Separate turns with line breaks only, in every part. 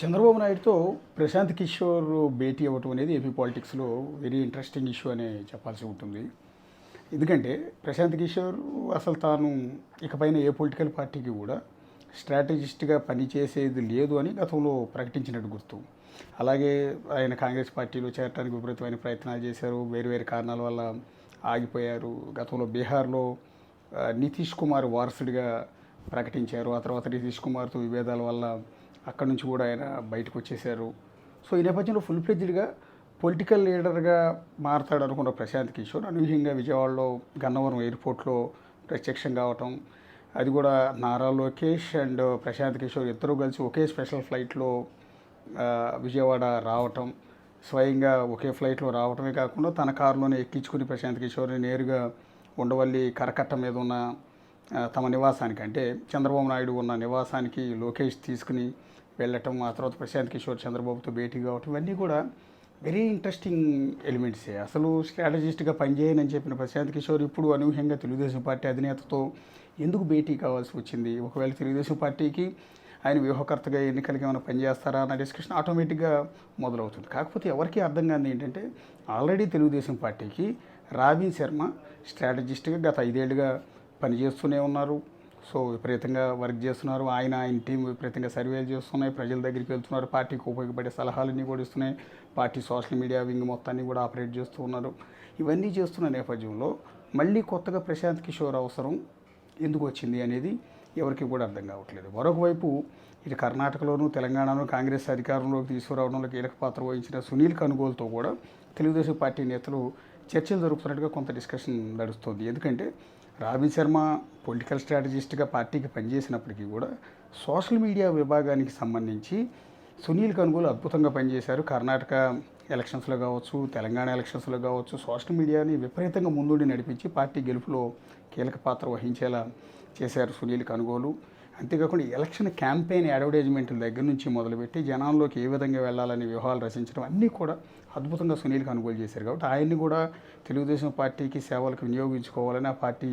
చంద్రబాబు నాయుడుతో ప్రశాంత్ కిషోర్ భేటీ అవ్వటం అనేది ఏపీ పాలిటిక్స్లో వెరీ ఇంట్రెస్టింగ్ ఇష్యూ అనే చెప్పాల్సి ఉంటుంది. ఎందుకంటే ప్రశాంత్ కిషోర్ అసలు తాను ఇకపైన ఏ పొలిటికల్ పార్టీకి కూడా స్ట్రాటజిస్ట్గా పనిచేసేది లేదు అని గతంలో ప్రకటించినట్టు గుర్తు. అలాగే ఆయన కాంగ్రెస్ పార్టీలో చేరడానికి విపరీతమైన ప్రయత్నాలు చేశారు. వేరు వేరు కారణాల వల్ల ఆగిపోయారు. గతంలో బీహార్లో నితీష్ కుమార్ వారసుడిగా ప్రకటించారు. ఆ తర్వాత నితీష్ కుమార్తో విభేదాల వల్ల అక్కడి నుంచి కూడా ఆయన బయటకు వచ్చేసారు. సో ఈ నేపథ్యంలో ఫుల్ ఫ్లెడ్జ్డ్గా పొలిటికల్ లీడర్గా మారతాడు అనుకున్న ప్రశాంత్ కిషోర్ అనూహ్యంగా విజయవాడలో గన్నవరం ఎయిర్పోర్ట్లో ప్రత్యక్షం కావటం అది కూడా నారా లోకేష్ అండ్ ప్రశాంత్ కిషోర్ ఇద్దరూ కలిసి ఒకే స్పెషల్ ఫ్లైట్లో విజయవాడ రావటం స్వయంగా ఒకే ఫ్లైట్లో రావటమే కాకుండా తన కారులోనే ఎక్కించుకుని ప్రశాంత్ కిషోర్ని నేరుగా ఉండవల్లి కరకట్ట మీద ఉన్న తమ నివాసానికి. అంటే చంద్రబాబు నాయుడు ఉన్న నివాసానికి లోకేష్ తీసుకుని వెళ్ళటం ఆ తర్వాత ప్రశాంత్ కిషోర్ చంద్రబాబుతో భేటీ కావటం ఇవన్నీ కూడా వెరీ ఇంట్రెస్టింగ్ ఎలిమెంట్సే. అసలు స్ట్రాటజిస్ట్గా పనిచేయనని చెప్పిన ప్రశాంత్ కిషోర్ ఇప్పుడు అనూహ్యంగా తెలుగుదేశం పార్టీ అధినేతతో ఎందుకు భేటీ కావాల్సి వచ్చింది? ఒకవేళ తెలుగుదేశం పార్టీకి ఆయన వ్యూహకర్తగా ఎన్నికలకి ఏమైనా పనిచేస్తారా అన్న డిస్కషన్ ఆటోమేటిక్గా మొదలవుతుంది. కాకపోతే ఎవరికీ అర్థం కాదు ఏంటంటే ఆల్రెడీ తెలుగుదేశం పార్టీకి రాబిన్ శర్మ స్ట్రాటజిస్ట్గా గత ఐదేళ్ళుగా పనిచేస్తూనే ఉన్నారు. సో విపరీతంగా వర్క్ చేస్తున్నారు. ఆయన ఆయన టీం విపరీతంగా సర్వేలు చేస్తున్నాయి. ప్రజల దగ్గరికి వెళ్తున్నారు. పార్టీకి ఉపయోగపడే సలహాలన్నీ కూడా ఇస్తున్నాయి. పార్టీ సోషల్ మీడియా వింగ్ మొత్తాన్ని కూడా ఆపరేట్ చేస్తూ ఉన్నారు. ఇవన్నీ చేస్తున్న నేపథ్యంలో మళ్ళీ కొత్తగా ప్రశాంత్ కిషోర్ అవసరం ఎందుకు వచ్చింది అనేది ఎవరికి కూడా అర్థం కావట్లేదు. మరొక వైపు ఇటు కర్ణాటకలోను తెలంగాణలో కాంగ్రెస్ అధికారంలోకి తీసుకురావడంలో కీలక పాత్ర వహించిన సునీల్ కనుగోలుతో కూడా తెలుగుదేశం పార్టీ నేతలు చర్చలు జరుగుతున్నట్టుగా కొంత డిస్కషన్ నడుస్తుంది. ఎందుకంటే రావి శర్మ పొలిటికల్ స్ట్రాటజిస్ట్గా పార్టీకి పనిచేసినప్పటికీ కూడా సోషల్ మీడియా విభాగానికి సంబంధించి సునీల్ కనుగోలు అద్భుతంగా పనిచేశారు. కర్ణాటక ఎలక్షన్స్లో కావచ్చు తెలంగాణ ఎలక్షన్స్లో కావచ్చు సోషల్ మీడియాని విపరీతంగా ముందుండి నడిపించి పార్టీ గెలుపులో కీలక పాత్ర వహించేలా చేశారు సునీల్ కనుగోలు అంతేకాకుండా ఎలక్షన్ క్యాంపెయిన్ అడ్వర్టైజ్మెంట్ దగ్గర నుంచి మొదలుపెట్టి జనాల్లోకి ఏ విధంగా వెళ్ళాలని వ్యూహాలు రచించడం అన్నీ కూడా అద్భుతంగా సునీల్ కొనుగోలు చేశారు కాబట్టి ఆయన్ని కూడా తెలుగుదేశం పార్టీకి సేవలకు వినియోగించుకోవాలని ఆ పార్టీ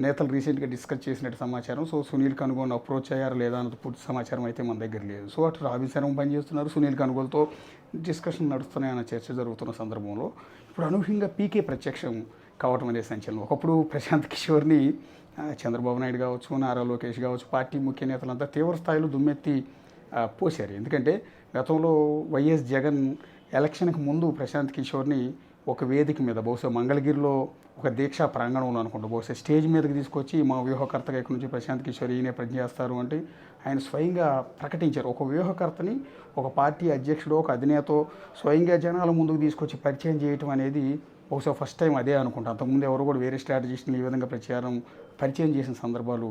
నేతలు రీసెంట్గా డిస్కస్ చేసినట్టు సమాచారం. సో సునీల్ కనుగోలు అప్రోచ్ అయ్యారు లేదా అన్నది పూర్తి సమాచారం అయితే మన దగ్గర లేదు. సో అటు రాబిన్ శర్మ పనిచేస్తున్నారు. సునీల్ కనుగోలుతో డిస్కషన్ నడుస్తున్నాయన్న చర్చ జరుగుతున్న సందర్భంలో ఇప్పుడు అనూహ్యంగా పీకే ప్రత్యక్షం కావటం అనే సంచలనం. ఒకప్పుడు ప్రశాంత్ కిషోర్ని చంద్రబాబు నాయుడు కావచ్చు నారా లోకేష్ కావచ్చు పార్టీ ముఖ్య నేతలంతా తీవ్ర స్థాయిలో దుమ్మెత్తి పోశారు. ఎందుకంటే గతంలో వైఎస్ జగన్ ఎలక్షన్కి ముందు ప్రశాంత్ కిషోర్ని ఒక వేదిక మీద బహుశా మంగళగిరిలో ఒక దీక్షా ప్రాంగణంలో అనుకుంటా బహుశా స్టేజ్ మీదకి తీసుకొచ్చి మా వ్యూహకర్తగా ఇక్కడ నుంచి ప్రశాంత్ కిషోర్ ఈయనే పనిచేస్తారు అంటే ఆయన స్వయంగా ప్రకటించారు. ఒక వ్యూహకర్తని ఒక పార్టీ అధ్యక్షుడు ఒక అధినేతో స్వయంగా జనాల ముందుకు తీసుకొచ్చి పరిచయం చేయటం అనేది బహుశా ఫస్ట్ టైం అదే అనుకుంటా. అంతకుముందు ఎవరు కూడా వేరే స్ట్రాటజిస్ట్ని ఈ విధంగా ప్రచారం పరిచయం చేసిన సందర్భాలు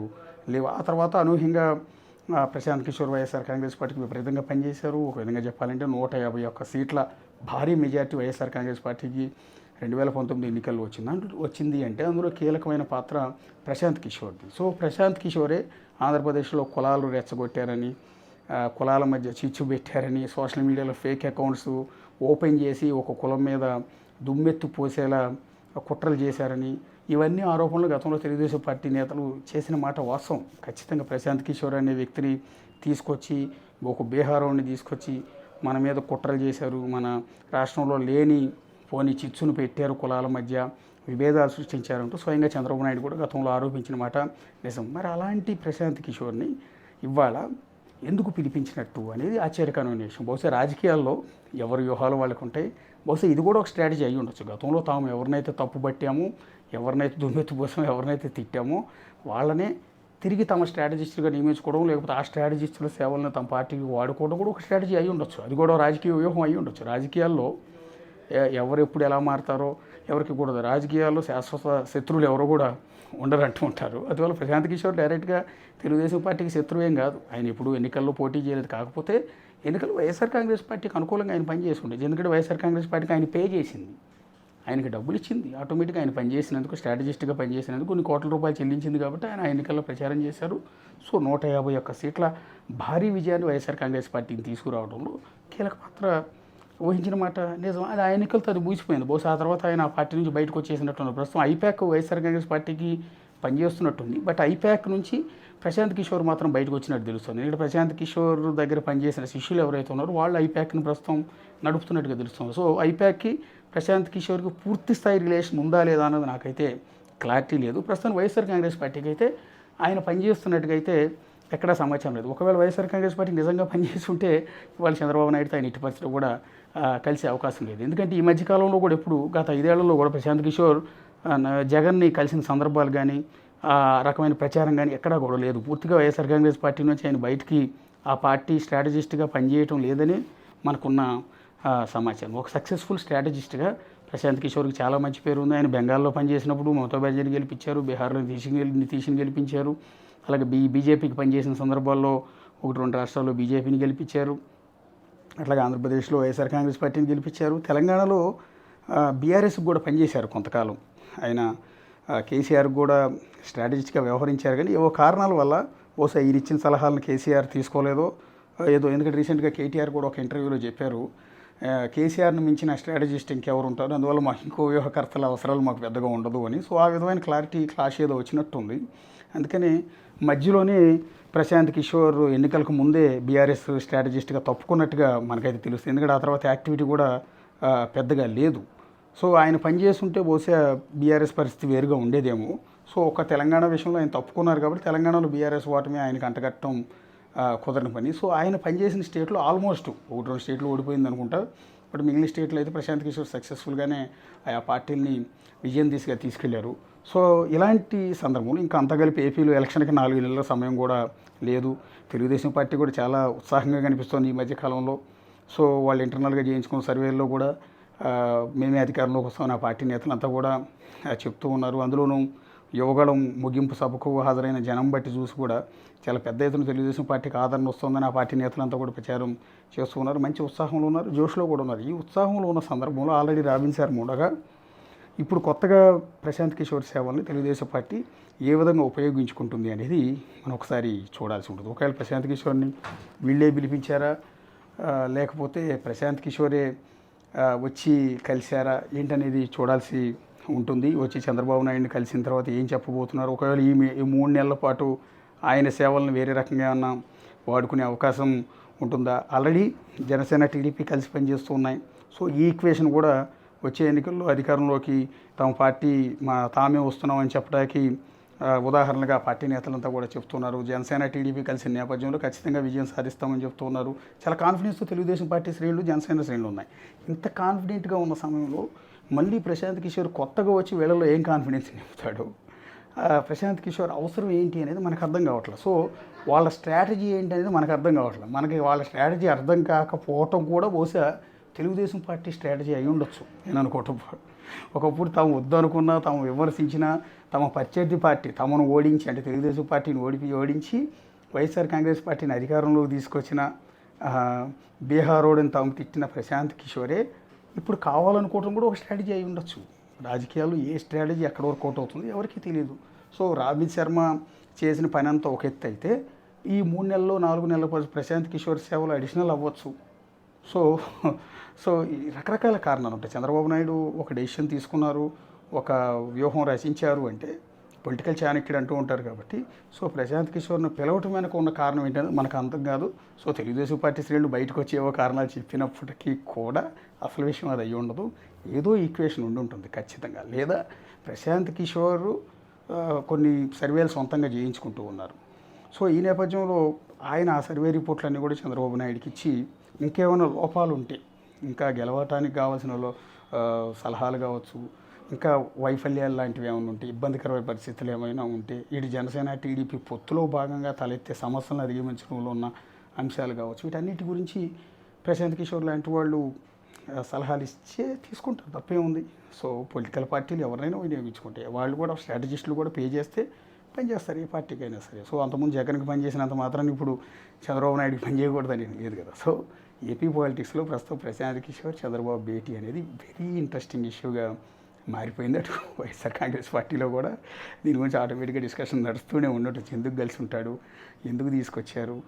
లేవు. ఆ తర్వాత అనూహ్యంగా ప్రశాంత్ కిషోర్ వైఎస్ఆర్ కాంగ్రెస్ పార్టీకి విపరీతంగా పనిచేశారు. ఒక విధంగా చెప్పాలంటే నూట యాభై ఒక్క సీట్ల భారీ మెజార్టీ వైఎస్ఆర్ కాంగ్రెస్ పార్టీకి రెండు వేల పంతొమ్మిది ఎన్నికల్లో వచ్చింది. అంటూ వచ్చింది అంటే అందులో కీలకమైన పాత్ర ప్రశాంత్ కిషోర్ది. సో ప్రశాంత్ కిషోరే ఆంధ్రప్రదేశ్లో కులాలు రెచ్చగొట్టారని కులాల మధ్య చిచ్చు పెట్టారని సోషల్ మీడియాలో ఫేక్ అకౌంట్స్ ఓపెన్ చేసి ఒక కులం మీద దుమ్మెత్తు పోసేలా కుట్రలు చేశారని ఇవన్నీ ఆరోపణలు గతంలో తెలుగుదేశం పార్టీ నేతలు చేసిన మాట వాస్తవం. ఖచ్చితంగా ప్రశాంత్ కిషోర్ అనే వ్యక్తిని తీసుకొచ్చి ఒక బీహారోని తీసుకొచ్చి మన మీద కుట్రలు చేశారు. మన రాష్ట్రంలో లేని పోని చిచ్చును పెట్టారు కులాల మధ్య విభేదాలు సృష్టించారంటూ స్వయంగా చంద్రబాబు నాయుడు కూడా గతంలో ఆరోపించిన మాట నిజం. మరి అలాంటి ప్రశాంత్ కిషోర్ని ఇవాళ ఎందుకు పిలిపించినట్టు అనేది ఆశ్చర్యకరమైన విషయం. బహుశా రాజకీయాల్లో ఎవరి వ్యూహాలు వాళ్ళకు ఉంటాయి బహుశా ఇది కూడా ఒక స్ట్రాటజీ అయ్యి ఉండొచ్చు. గతంలో తాము ఎవరినైతే తప్పు పట్టామో ఎవరినైతే దుమ్మెత్తు పోసామో ఎవరినైతే తిట్టామో వాళ్ళనే తిరిగి తమ స్ట్రాటజిస్టులుగా నియమించుకోవడం లేకపోతే ఆ స్ట్రాటజిస్టుల సేవలను తమ పార్టీకి వాడుకోవడం కూడా ఒక స్ట్రాటజీ అయి ఉండొచ్చు. అది కూడా రాజకీయ వ్యూహం అయి ఉండొచ్చు. రాజకీయాల్లో ఎవరు ఎప్పుడు ఎలా మారుతారో ఎవరికి కూడా రాజకీయాల్లో శాశ్వత శత్రువులు ఎవరు కూడా ఉండరు అంటూ ఉంటారు. అందువల్ల ప్రశాంత్ కిషోర్ డైరెక్ట్గా తెలుగుదేశం పార్టీకి శత్రువేం కాదు. ఆయన ఇప్పుడు ఎన్నికల్లో పోటీ చేయలేదు. కాకపోతే ఎన్నికలు వైఎస్ఆర్ కాంగ్రెస్ పార్టీకి అనుకూలంగా ఆయన పనిచేసుకుంటే ఎందుకంటే వైఎస్ఆర్ కాంగ్రెస్ పార్టీకి ఆయన పే చేసింది. ఆయనకి డబ్బులు ఇచ్చింది. ఆటోమేటిక్గా ఆయన పనిచేసినందుకు స్ట్రాటజిస్ట్గా పనిచేసినందుకు కొన్ని కోట్ల రూపాయలు చెల్లించింది కాబట్టి ఆయన ఎన్నికల్లో ప్రచారం చేశారు. సో నూట యాభై ఒక్క సీట్ల భారీ విజయాన్ని వైఎస్ఆర్ కాంగ్రెస్ పార్టీని తీసుకురావడంలో కీలక పాత్ర ఊహించిన మాట నిజం. అది ఆ ఎన్నికలతో అది మూసిపోయింది బహుశా ఆ తర్వాత ఆయన ఆ పార్టీ నుంచి బయటకు వచ్చేసినట్టున్నారు ప్రస్తుతం ఐపాక్ వైఎస్ఆర్ కాంగ్రెస్ పార్టీకి పనిచేస్తున్నట్టుంది. బట్ ఐపాక్ నుంచి ప్రశాంత్ కిషోర్ మాత్రం బయటకు వచ్చినట్టు తెలుస్తుంది. ఇక్కడ ప్రశాంత్ కిషోర్ దగ్గర పనిచేసిన శిష్యులు ఎవరైతే ఉన్నారో వాళ్ళు ఐప్యాక్ని ప్రస్తుతం నడుపుతున్నట్టుగా తెలుస్తుంది. సో ఐప్యాక్కి ప్రశాంత్ కిషోర్కి పూర్తి స్థాయి రిలేషన్ ఉందా లేదా అన్నది నాకైతే క్లారిటీ లేదు. ప్రస్తుతం వైఎస్ఆర్ కాంగ్రెస్ పార్టీకి అయితే ఆయన పనిచేస్తున్నట్టుగా అయితే ఎక్కడా సమాచారం లేదు. ఒకవేళ వైఎస్ఆర్ కాంగ్రెస్ పార్టీ నిజంగా పనిచేసి ఉంటే ఇవాళ చంద్రబాబు నాయుడుతో ఆయన ఇటు పరిస్థితిలో కూడా కలిసే అవకాశం లేదు. ఎందుకంటే ఈ మధ్యకాలంలో కూడా ఎప్పుడు గత ఐదేళ్ళలో కూడా ప్రశాంత్ కిషోర్ జగన్ని కలిసిన సందర్భాలు కానీ రకమైన ప్రచారం కానీ ఎక్కడా కూడా లేదు. పూర్తిగా వైఎస్ఆర్ కాంగ్రెస్ పార్టీ నుంచి ఆయన బయటికి ఆ పార్టీ స్ట్రాటజిస్ట్గా పనిచేయటం లేదని మనకున్న సమాచారం. ఒక సక్సెస్ఫుల్ స్ట్రాటజిస్ట్గా ప్రశాంత్ కిషోర్కి చాలా మంచి పేరు ఉంది. ఆయన బెంగాల్లో పనిచేసినప్పుడు మమతా బెనర్జీని గెలిపించారు బీహార్లో నితీష్ని గెలి నితీష్ని గెలిపించారు. అలాగే బీ బీజేపీకి పనిచేసిన సందర్భాల్లో ఒకటి రెండు రాష్ట్రాల్లో బీజేపీని గెలిపించారు. అట్లాగే ఆంధ్రప్రదేశ్లో వైఎస్ఆర్ కాంగ్రెస్ పార్టీని గెలిపించారు. తెలంగాణలో బీఆర్ఎస్కి కూడా పనిచేశారు కొంతకాలం. ఆయన కేసీఆర్ కూడా స్ట్రాటజిస్ట్గా వ్యవహరించారు కానీ ఏవో కారణాల వల్ల బహుశా ఈయన ఇచ్చిన సలహాలను కేసీఆర్ తీసుకోలేదో ఏదో ఎందుకంటే రీసెంట్గా కేటీఆర్ కూడా ఒక ఇంటర్వ్యూలో చెప్పారు. కేసీఆర్ని మించిన స్ట్రాటజిస్ట్ ఇంకెవరు ఉంటారు అందువల్ల మా ఇంకో వ్యూహకర్తల అవసరాలు మాకు పెద్దగా ఉండదు అని. సో ఆ విధమైన క్లారిటీ క్లాష్ ఏదో వచ్చినట్టుంది. అందుకని మధ్యలోనే ప్రశాంత్ కిషోర్ ఎన్నికలకు ముందే బీఆర్ఎస్ స్ట్రాటజిస్ట్గా తప్పుకున్నట్టుగా మనకైతే తెలుస్తుంది. ఎందుకంటే ఆ తర్వాత యాక్టివిటీ కూడా పెద్దగా లేదు. సో ఆయన పనిచేస్తుంటే బహుశా బీఆర్ఎస్ పరిస్థితి వేరుగా ఉండేదేమో. సో ఒక తెలంగాణ విషయంలో ఆయన తప్పుకున్నారు కాబట్టి తెలంగాణలో బీఆర్ఎస్ ఓటమి ఆయనకు అంటగట్టడం కుదరని పని. సో ఆయన పనిచేసిన స్టేట్లో ఆల్మోస్ట్ ఒకటి రెండు స్టేట్లు ఓడిపోయింది అనుకుంటా. బట్ మిగిలిన స్టేట్లో అయితే ప్రశాంత్ కిషోర్ సక్సెస్ఫుల్గానే ఆ పార్టీని విజయం దిశగా తీసుకెళ్ళారు. సో ఇలాంటి సందర్భంలో ఇంకా అంతా కలిపి ఏపీలో ఎలక్షన్కి నాలుగు నెలల సమయం కూడా లేదు. తెలుగుదేశం పార్టీ కూడా చాలా ఉత్సాహంగా కనిపిస్తోంది ఈ మధ్యకాలంలో సో వాళ్ళు ఇంటర్నల్గా చేయించుకున్న సర్వేల్లో కూడా మేమే అధికారంలోకి వస్తామని ఆ పార్టీ నేతలంతా కూడా చెప్తూ ఉన్నారు. అందులోనూ యువగళం ముగింపు సభకు హాజరైన జనం బట్టి చూసి కూడా చాలా పెద్ద ఎత్తున తెలుగుదేశం పార్టీకి ఆదరణ వస్తుందని ఆ పార్టీ నేతలంతా కూడా ప్రచారం చేస్తూ ఉన్నారు. మంచి ఉత్సాహంలో ఉన్నారు జోష్లో కూడా ఉన్నారు. ఈ ఉత్సాహంలో ఉన్న సందర్భంలో ఆల్రెడీ రాబిన్ సార్ ఉండగా ఇప్పుడు కొత్తగా ప్రశాంత్ కిషోర్ సేవల్ని తెలుగుదేశం పార్టీ ఏ విధంగా ఉపయోగించుకుంటుంది అనేది మనం ఒకసారి చూడాల్సి ఉంటుంది. ఒకవేళ ప్రశాంత్ కిషోర్ని వీళ్ళే పిలిపించారా? లేకపోతే ప్రశాంత్ కిషోరే వచ్చి కలిశారా? ఏంటనేది చూడాల్సి ఉంటుంది. వచ్చి చంద్రబాబు నాయుడిని కలిసిన తర్వాత ఏం చెప్పబోతున్నారు? ఒకవేళ ఈ మూడు నెలల పాటు ఆయన సేవలను వేరే రకంగా ఏమన్నా వాడుకునే అవకాశం ఉంటుందా? ఆల్రెడీ జనసేన టీడీపీ కలిసి పనిచేస్తున్నాయి సో ఈ ఈక్వేషన్ కూడా వచ్చే ఎన్నికల్లో అధికారంలోకి తమ పార్టీ మా తామే వస్తున్నామని చెప్పడానికి ఉదాహరణగా పార్టీ నేతలంతా కూడా చెప్తున్నారు. జనసేన టీడీపీ కలిసిన నేపథ్యంలో ఖచ్చితంగా విజయం సాధిస్తామని చెప్తున్నారు. చాలా కాన్ఫిడెన్స్తో తెలుగుదేశం పార్టీ శ్రేణులు జనసేన శ్రేణులు ఉన్నాయి. ఇంత కాన్ఫిడెంట్గా ఉన్న సమయంలో మళ్ళీ ప్రశాంత్ కిషోర్ కొత్తగా వచ్చి వీళ్ళలో ఏం కాన్ఫిడెన్స్ నింపుతాడు ప్రశాంత్ కిషోర్ అవసరం ఏంటి అనేది మనకు అర్థం కావట్లేదు. సో వాళ్ళ స్ట్రాటజీ ఏంటి అనేది మనకు అర్థం కావట్లేదు. మనకి వాళ్ళ స్ట్రాటజీ అర్థం కాకపోవటం కూడా బహుశా తెలుగుదేశం పార్టీ స్ట్రాటజీ అయి ఉండొచ్చు. నేను అనుకోవటం ఒకప్పుడు తాము వద్దనుకున్నా తాము విమర్శించిన తమ ప్రత్యర్థి పార్టీ తమను ఓడించి అంటే తెలుగుదేశం పార్టీని ఓడిపి ఓడించి వైఎస్ఆర్ కాంగ్రెస్ పార్టీని అధికారంలోకి తీసుకొచ్చిన ఆ, బీహారోడిని తాము తిట్టిన ప్రశాంత్ కిషోరే ఇప్పుడు కావాలనుకోవడం కూడా ఒక స్ట్రాటజీ అయి ఉండొచ్చు. రాజకీయాలు ఏ స్ట్రాటజీ ఎక్కడ వరకు అవుట్ అవుతుంది ఎవరికి తెలియదు సో రాబిన్ శర్మ చేసిన పని అంతా ఒక ఎత్తు అయితే ఈ మూడు నెలల్లో నాలుగు నెలల పాటు ప్రశాంత్ కిషోర్ సేవలు అడిషనల్ అవ్వచ్చు. సో సో ఈ రకరకాల కారణాలు ఉంటాయి. చంద్రబాబు నాయుడు ఒక డెసిషన్ తీసుకున్నారు ఒక వ్యూహం రచించారు అంటే పొలిటికల్ చాణక్యుడు అంటూ ఉంటారు కాబట్టి సో ప్రశాంత్ కిషోర్ను పిలవటం వెనక ఉన్న కారణం ఏంటనేది మనకు అంతం కాదు. సో తెలుగుదేశం పార్టీ శ్రేణులు బయటకు వచ్చి ఏవో కారణాలు చెప్పినప్పటికీ కూడా అసలు విషయం అది అయ్యి ఉండదు. ఏదో ఈక్వేషన్ ఉండి ఉంటుంది ఖచ్చితంగా. లేదా ప్రశాంత్ కిషోర్ కొన్ని సర్వేలు సొంతంగా చేయించుకుంటూ ఉన్నారు. సో ఈ నేపథ్యంలో ఆయన ఆ సర్వే రిపోర్ట్లన్నీ కూడా చంద్రబాబు నాయుడుకి ఇచ్చి ఇంకేమైనా లోపాలు ఉంటే ఇంకా గెలవటానికి కావాల్సిన సలహాలు కావచ్చు ఇంకా వైఫల్యాలు లాంటివి ఏమైనా ఉంటే ఇబ్బందికరమైన పరిస్థితులు ఏమైనా ఉంటే ఇటు జనసేన టీడీపీ పొత్తులో భాగంగా తలెత్తే సమస్యలను అధిగమించడంలో ఉన్న అంశాలు కావచ్చు వీటన్నిటి గురించి ప్రశాంత్ కిషోర్ లాంటి వాళ్ళు సలహాలు ఇచ్చే తీసుకుంటారు తప్పే ఉంది సో పొలిటికల్ పార్టీలు ఎవరైనా వినియోగించుకుంటే వాళ్ళు కూడా స్ట్రాటజిస్టులు కూడా పే చేస్తే పనిచేస్తారు ఏ అయినా సరే. సో అంతకుముందు జగన్కి పనిచేసినంత మాత్రం ఇప్పుడు చంద్రబాబు నాయుడుకి పని చేయకూడదని లేదు కదా. సో ఏపీ పాలిటిక్స్లో ప్రస్తుతం ప్రశాంత్ కిషోర్ చంద్రబాబు భేటీ అనేది వెరీ ఇంట్రెస్టింగ్ ఇష్యూగా మారిపోయింది. అటు వైఎస్ఆర్ కాంగ్రెస్ పార్టీలో కూడా దీని గురించి ఆటోమేటిక్గా డిస్కషన్ నడుస్తూనే ఉండటం ఎందుకు కలిసి ఉంటాడు? ఎందుకు తీసుకొచ్చారు?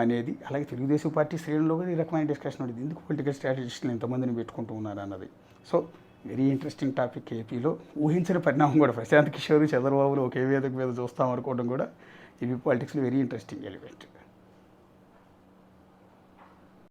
అనేది అలాగే తెలుగుదేశం పార్టీ శ్రేణుల్లో కూడా ఈ రకమైన డిస్కషన్ ఉంటుంది ఎందుకు పొలిటికల్ స్ట్రాటజిస్టులు ఎంతమందిని పెట్టుకుంటూ ఉన్నారు అన్నది. సో వెరీ ఇంట్రెస్టింగ్ టాపిక్ ఏపీలో. ఊహించిన పరిణామం కూడా. ప్రశాంత్ కిషోర్ చంద్రబాబులు ఒకే వేదిక మీద చూస్తాం అనుకోవడం కూడా ఏపీ పాలిటిక్స్లో వెరీ ఇంట్రెస్టింగ్ ఎలిమెంట్.